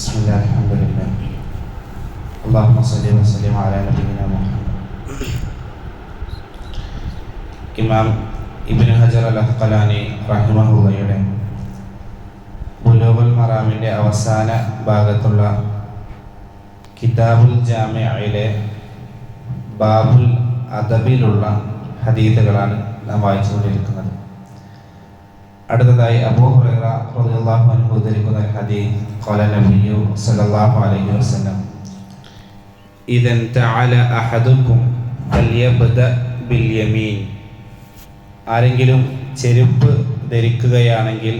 بسم الله الحمد لله اللهم صل وسلم على نبينا محمد ഇമാം ഇബ്നു ഹജർ അൽ അഖ്കലാനി റഹിമഹുള്ളയുടെ ബുലൂഗുൽ മറാമിൻ്റെ അവസാന ഭാഗത്തുള്ള കിതാബുൽ ജാമിഅയിലെ ബാബുൽ അദബിലുള്ള ഹദീദുകളാണ് നാം വായിച്ചുകൊണ്ടിരിക്കുന്നത് അടുത്തതായി അബൂ ഹുറൈറ റളിയല്ലാഹു അൻഹു ഉദ്ധരിക്കുന്ന ഒരു قال النبي صلى الله عليه وسلم إذا തഅല أحدكم فليبدأ باليمين ആരെങ്കിലും ചെരുപ്പ് ധരിക്കുകയാണെങ്കിൽ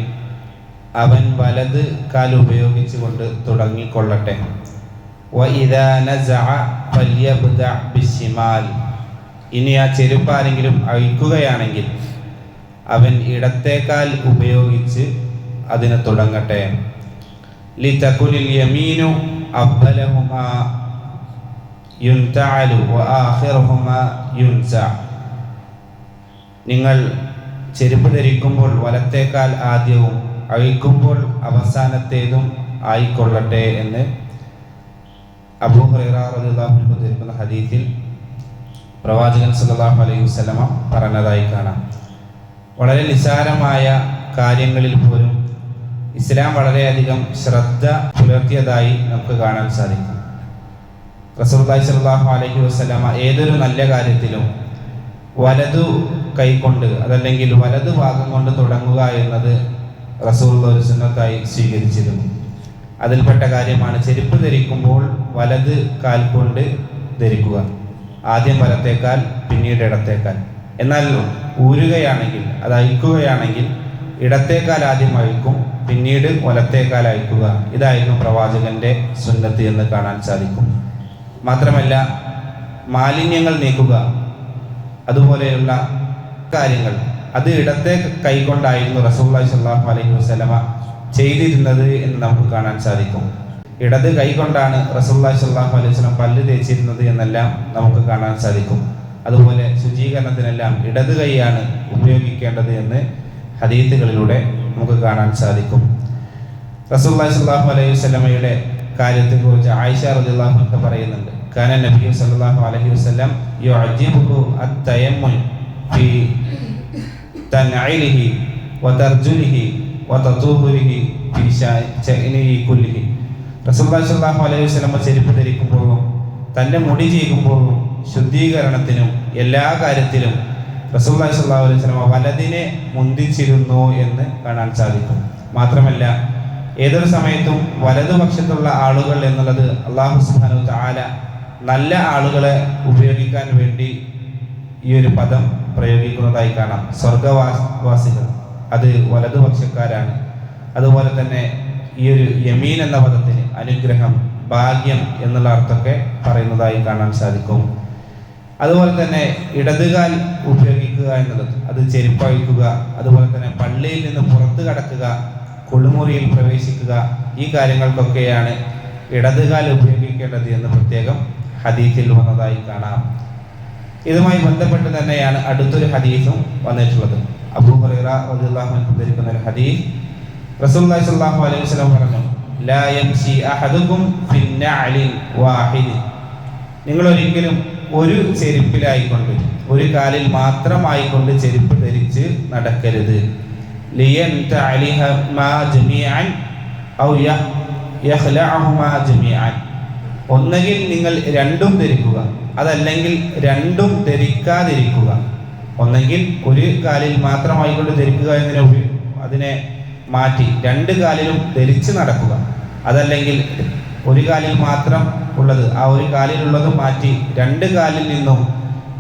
അവൻ വലത് കാൽ ഉപയോഗിച്ചുകൊണ്ട് തുടങ്ങിക്കൊള്ളട്ടെ. ഇനി ആ ചെരുപ്പ് ആരെങ്കിലും അഴിക്കുകയാണെങ്കിൽ അവൻ ഇടത്തേക്കാൽ ഉപയോഗിച്ച് അതിന് തുടങ്ങട്ടെ. ലിതകുലിൽ യമീനു അബ്ബലഹുമാ യുൻതഅലു വആഖിറുഹുമാ യുൻസ നിങ്ങൾ ചെരുപ്പ് ധരിക്കുമ്പോൾ വലത്തേക്കാൽ ആദ്യവും അഴിക്കുമ്പോൾ അവസാനത്തേതും ആയിക്കൊള്ളട്ടെ എന്ന് അബൂ ഹുറൈറ റളിയല്ലാഹു അൻഹു ധരിക്കുന്ന ഹദീസിൽ പ്രവാചകൻ സല്ലല്ലാഹു അലൈഹി വസല്ലമ പറഞ്ഞതായി കാണാം. വളരെ നിസാരമായ കാര്യങ്ങളിൽ പോലും ഇസ്ലാം വളരെയധികം ശ്രദ്ധ പുലർത്തിയതായി നമുക്ക് കാണാൻ സാധിക്കും. റസൂലുള്ളാഹി സ്വല്ലല്ലാഹു അലഹി വസല്ലമ ഏതൊരു നല്ല കാര്യത്തിലും വലതു കൈക്കൊണ്ട് അതല്ലെങ്കിൽ വലതു ഭാഗം കൊണ്ട് തുടങ്ങുക എന്നത് റസൂലുള്ള ഒരു സുന്നത്തായി സ്വീകരിച്ചിരുന്നു. അതിൽപ്പെട്ട കാര്യമാണ് ചെരുപ്പ് ധരിക്കുമ്പോൾ വലത് കാൽ കൊണ്ട് ധരിക്കുക. ആദ്യം വലത്തേക്കാൽ പിന്നീട് ഇടത്തേക്കാൽ. എന്നാൽ ഊരുകയാണെങ്കിൽ അത് അയക്കുകയാണെങ്കിൽ ഇടത്തേക്കാൽ ആദ്യം അഴിക്കും പിന്നീട് വലത്തേക്കാൽ അയക്കുക ഇതായിരുന്നു പ്രവാചകന്റെ സുന്നത്ത് എന്ന് കാണാൻ സാധിക്കും. മാത്രമല്ല മാലിന്യങ്ങൾ നീക്കുക അതുപോലെയുള്ള കാര്യങ്ങൾ. അത് ഇടത്തെ കൈകൊണ്ടായിരുന്നു റസൂള്ളി സ്വല്ലാഹു അലൈഹി വസ്ലമ ചെയ്തിരുന്നത് എന്ന് നമുക്ക് കാണാൻ സാധിക്കും. ഇടത് കൈകൊണ്ടാണ് റസൂള്ളി സ്വല്ലാഹു അലൈഹി വസ്ലം പല്ല് തേച്ചിരുന്നത് എന്നെല്ലാം നമുക്ക് കാണാൻ സാധിക്കും. അതുപോലെ ശുചീകരണത്തിനെല്ലാം ഇടത് കൈയാണ് ഉപയോഗിക്കേണ്ടത് എന്ന് ഹദീത്തുകളിലൂടെ നമുക്ക് കാണാൻ സാധിക്കും. റസൂല്ലായി സ്വല്ലാഹു അലൈഹി വസ്ലമയുടെ കാര്യത്തെക്കുറിച്ച് ആയിഷ അൻഹ പറയുന്നുണ്ട്. കാന നബി സല്ലല്ലാഹു അലൈഹി വസല്ലം യുഅജിബുഹു അത്തയമ്മുൻ ഫി തൻഇലിഹി വതർജുലിഹി വതതൂഹുരിഹി ഫി ശഅനിഹി കുല്ലിഹി. റസൂലുള്ളാഹി അലൈഹി വസല്ലം ചെരുപ്പ് ധരിക്കുമ്പോഴും തന്റെ മുടി ചെയ്യുമ്പോഴും ശുദ്ധീകരണത്തിനും എല്ലാ കാര്യത്തിലും റസൂലുള്ളാഹി സ്വല്ലാ അലൈഹി സ്വലമ വലതിനെ മുന്തിച്ചിരുന്നു എന്ന് കാണാൻ സാധിക്കും. മാത്രമല്ല ഏതൊരു സമയത്തും വലതുപക്ഷത്തുള്ള ആളുകൾ എന്നുള്ളത് അള്ളാഹു സുബ്ഹാനഹു തആല നല്ല ആളുകളെ ഉപയോഗിക്കാൻ വേണ്ടി ഈ ഒരു പദം പ്രയോഗിക്കുന്നതായി കാണാം. സ്വർഗവാസികൾ അത് വലതുപക്ഷക്കാരാണ് അതുപോലെ തന്നെ ഈ ഒരു യമീൻ എന്ന പദത്തിന് അനുഗ്രഹം ഭാഗ്യം എന്നുള്ള അർത്ഥമൊക്കെ പറയുന്നതായി കാണാൻ സാധിക്കും. അതുപോലെ തന്നെ ഇടതുകാൽ ഉപയോഗിക്കുക എന്നുള്ളത്. അത് ചെരുപ്പഴിക്കുക അതുപോലെ തന്നെ പള്ളിയിൽ നിന്ന് പുറത്തു കടക്കുക കുളിമുറിയിൽ പ്രവേശിക്കുക ഈ കാര്യങ്ങൾക്കൊക്കെയാണ് ഇടതുകാൽ ഉപയോഗിക്കേണ്ടത് എന്ന് പ്രത്യേകം ഹദീസിൽ വന്നതായി കാണാം. ഇതുമായി ബന്ധപ്പെട്ട് തന്നെയാണ് അടുത്തൊരു ഹദീസും വന്നിട്ടുള്ളത്. അബൂ ഹുറൈറ ഒരു ഹദീസ്. റസൂലുള്ളാഹി സ്വല്ലല്ലാഹു അലൈഹി വസല്ലം പറഞ്ഞു ലാ നിങ്ങൾ ഒരിക്കലും ഒരു ചെരുപ്പിലായിക്കൊണ്ട് ഒരു കാലിൽ മാത്രമായിക്കൊണ്ട് ചെരുപ്പ് ധരിച്ച് നടക്കരുത്. ലിയൻ ഒന്നുകിൽ നിങ്ങൾ രണ്ടും ധരിക്കുക അതല്ലെങ്കിൽ രണ്ടും ധരിക്കാതിരിക്കുക. ഒന്നെങ്കിൽ ഒരു കാലിൽ മാത്രമായിക്കൊണ്ട് ധരിക്കുക എന്നതിനെ അതിനെ മാറ്റി രണ്ട് കാലിലും ധരിച്ച് നടക്കുക. അതല്ലെങ്കിൽ ഒരു കാലിൽ മാത്രം ഉള്ളത്. ആ ഒരു കാലിലുള്ളത് മാറ്റി രണ്ട് കാലിൽ നിന്നും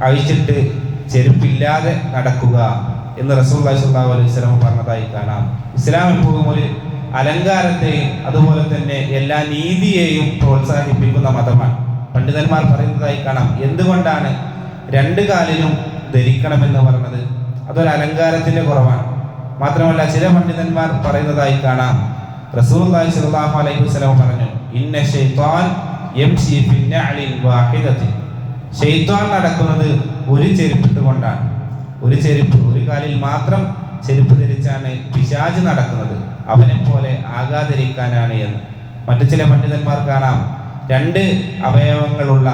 അഴിച്ചിട്ട് ചെരുപ്പില്ലാതെ നടക്കുക എന്ന് റസൂൽ സല്ലല്ലാഹു അലൈഹി വസല്ലം പറഞ്ഞതായി കാണാം. ഇസ്ലാം എപ്പോഴും ഒരു അലങ്കാരത്തെയും അതുപോലെ തന്നെ എല്ലാ നീതിയെയും പ്രോത്സാഹിപ്പിക്കുന്ന മതമാണ്. പണ്ഡിതന്മാർ പറയുന്നതായി കാണാം. എന്തുകൊണ്ടാണ് രണ്ട് കാലിലും ധരിക്കണമെന്ന് പറഞ്ഞത്? അതൊരു അലങ്കാരത്തിന്റെ കുറവാണ്. മാത്രമല്ല ചില പണ്ഡിതന്മാർ പറയുന്നതായി കാണാം. റസൂലുള്ളാഹി സ്വലാഹു അലൈഹി വസല്ലം പറഞ്ഞു ഇന്ന ശൈത്താൻ യംശി ഫി നഅലിൻ വാഹിദത്തിൻ ശൈത്താൻ നടക്കുന്നത് ഒരു ചെരുപ്പിട്ട് കൊണ്ടാണ്. ഒരു ചെരുപ്പ് ഒരു കാലിൽ മാത്രം ചെരുപ്പ് ധരിച്ചാണ് പിശാജ് നടക്കുന്നത്. അവനെ പോലെ ആകാതിരിക്കാനാണ് എന്ന്. മറ്റു ചില പണ്ഡിതന്മാർ കാണാം. രണ്ട് അവയവങ്ങളുള്ള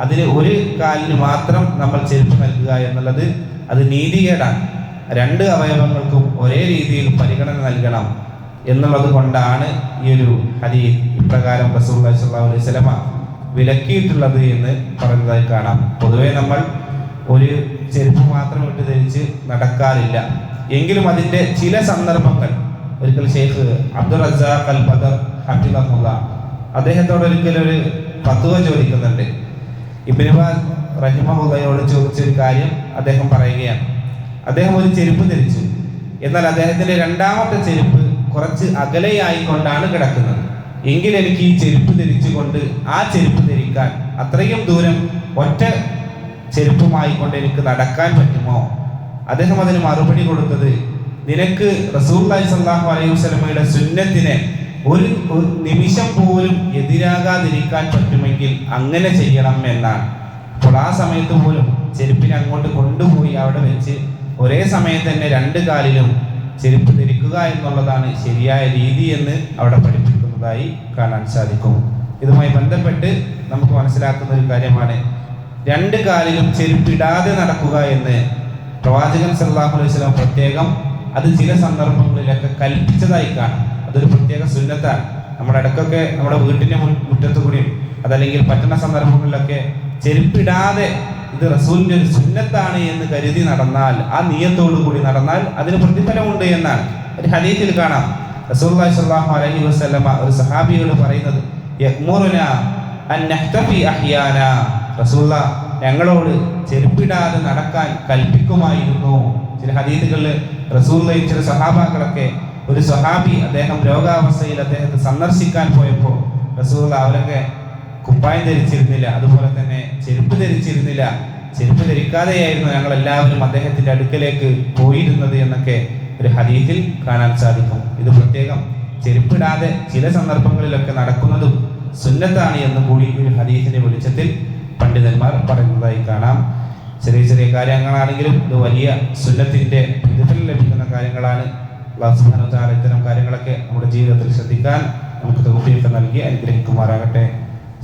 അതിൽ ഒരു കാലിന് മാത്രം നമ്മൾ ചെരുപ്പ് നൽകുക എന്നുള്ളത് അത് നീതികേടാണ്. രണ്ട് അവയവങ്ങൾക്കും ഒരേ രീതിയിൽ പരിഗണന നൽകണം. എന്നുള്ളത് കൊണ്ടാണ് ഈ ഒരു ഹദീസ് ഇപ്രകാരം റസൂലുള്ളാഹി സ്വല്ലല്ലാഹു അലൈഹി വിലക്കിയിട്ടുള്ളത് എന്ന് പറയുന്നതായി കാണാം. പൊതുവേ നമ്മൾ ഒരു ചെരുപ്പ് മാത്രം ഇട്ട് ധരിച്ച് നടക്കാറില്ല. എങ്കിലും അതിന്റെ ചില സന്ദർഭങ്ങൾ ഒരിക്കൽ ഷെയ്ഖ് അബ്ദുൾ റസാഖ് അൽ ബദർ ഹഫിദഹുല്ല അദ്ദേഹത്തോട് ഒരിക്കൽ ഒരു പത്തുവ ചോദിക്കുന്നുണ്ട്. ഇബിനുബാ റഹിമഹുല്ലയോട് ചോദിച്ച ഒരു കാര്യം അദ്ദേഹം പറയുകയാണ്. അദ്ദേഹം ഒരു ചെരുപ്പ് ധരിച്ചു. എന്നാൽ അദ്ദേഹത്തിന്റെ രണ്ടാമത്തെ ചെരുപ്പ് കുറച്ച് അകലെയായിക്കൊണ്ടാണ് കിടക്കുന്നത്. എങ്കിൽ എനിക്ക് ഈ ചെരുപ്പ് ധരിച്ചുകൊണ്ട് ആ ചെരുപ്പ് ധരിക്കാൻ അത്രയും ദൂരം ഒറ്റ ചെരുപ്പുമായി കൊണ്ട് എനിക്ക് നടക്കാൻ പറ്റുമോ? അദ്ദേഹം അതിന് മറുപടി കൊടുത്തത് നിനക്ക് റസൂല്ലായി സല്ലാഹു അലൈഹി വസ്ലമയുടെ സുന്നത്തിനെ ഒരു നിമിഷം പോലും എതിരാകാതിരിക്കാൻ പറ്റുമെങ്കിൽ അങ്ങനെ ചെയ്യണം എന്നാണ്. അപ്പോൾ ആ സമയത്ത് പോലും ചെരുപ്പിനെ അങ്ങോട്ട് കൊണ്ടുപോയി അവിടെ വെച്ച് ഒരേ സമയത്ത് തന്നെ രണ്ട് കാലിലും ചെരുപ്പ് ധരിക്കുക എന്നുള്ളതാണ് ശരിയായ രീതി എന്ന് അവിടെ പഠിപ്പിക്കുന്നതായി കാണാൻ സാധിക്കും. ഇതുമായി ബന്ധപ്പെട്ട് നമുക്ക് മനസ്സിലാക്കുന്ന ഒരു കാര്യമാണ്. രണ്ട് കാലിലും ചെരുപ്പിടാതെ നടക്കുക എന്ന് പ്രവാചകൻ സല്ലാഹു അലൈഹി വസല്ലം പ്രത്യേകം അത് ചില സന്ദർഭങ്ങളിലൊക്കെ കൽപ്പിച്ചതായി കാണാം. അതൊരു പ്രത്യേക സുന്നത്താണ്. നമ്മുടെ ഇടയ്ക്കൊക്കെ നമ്മുടെ മുറ്റത്തു മുറ്റത്ത് കൂടിയും അതല്ലെങ്കിൽ പറ്റുന്ന സന്ദർഭങ്ങളിലൊക്കെ ചെരുപ്പിടാതെ ഇത് റസൂലിന്റെ ഒരു സുന്നത്താണ് എന്ന് കരുതി നടന്നാൽ ആ നീയത്തോടു കൂടി നടന്നാൽ അതിന് പ്രതിഫലമുണ്ട് എന്നാണ്. ഒരു ഹദീത്തിൽ കാണാം. റസൂൽ അലൈഹി വസല്ലമ ഒരു സഹാബിയോട് പറയുന്നത് ഞങ്ങളോട് ചെരുപ്പിടാതെ നടക്കാൻ കൽപ്പിക്കുമായിരുന്നു. ചില ഹദീസുകളിൽ റസൂലുള്ളയും ചില സഹാബാക്കളൊക്കെ ഒരു സഹാബി അദ്ദേഹം രോഗാവസ്ഥയിൽ അദ്ദേഹത്തെ സന്ദർശിക്കാൻ പോയപ്പോൾ റസൂല അവരൊക്കെ കുപ്പായം ധരിച്ചിരുന്നില്ല അതുപോലെ തന്നെ ചെരുപ്പ് ധരിച്ചിരുന്നില്ല. ചെരുപ്പ് ധരിക്കാതെയായിരുന്നു ഞങ്ങൾ എല്ലാവരും അദ്ദേഹത്തിന്റെ അടുക്കലേക്ക് പോയിരുന്നത് എന്നൊക്കെ ഒരു ഹദീസിൽ കാണാൻ സാധിക്കും. ഇത് പ്രത്യേകം ചെരുപ്പിടാതെ ചില സന്ദർഭങ്ങളിലൊക്കെ നടക്കുന്നതും സുന്നത്താണ് എന്നും കൂടി ഒരു ഹദീസിന്റെ വെളിച്ചത്തിൽ പണ്ഡിതന്മാർ പറയുന്നതായി കാണാം. ചെറിയ ചെറിയ കാര്യങ്ങളാണെങ്കിലും ഇത് വലിയ സുന്നത്തിന്റെ പ്രതിഫലം ലഭിക്കുന്ന കാര്യങ്ങളാണ്. ഇത്തരം കാര്യങ്ങളൊക്കെ നമ്മുടെ ജീവിതത്തിൽ ശ്രദ്ധിക്കാൻ നമുക്ക് തൊഴിലൊക്കെ നൽകി അനുഗ്രഹിക്കുമാറാകട്ടെ.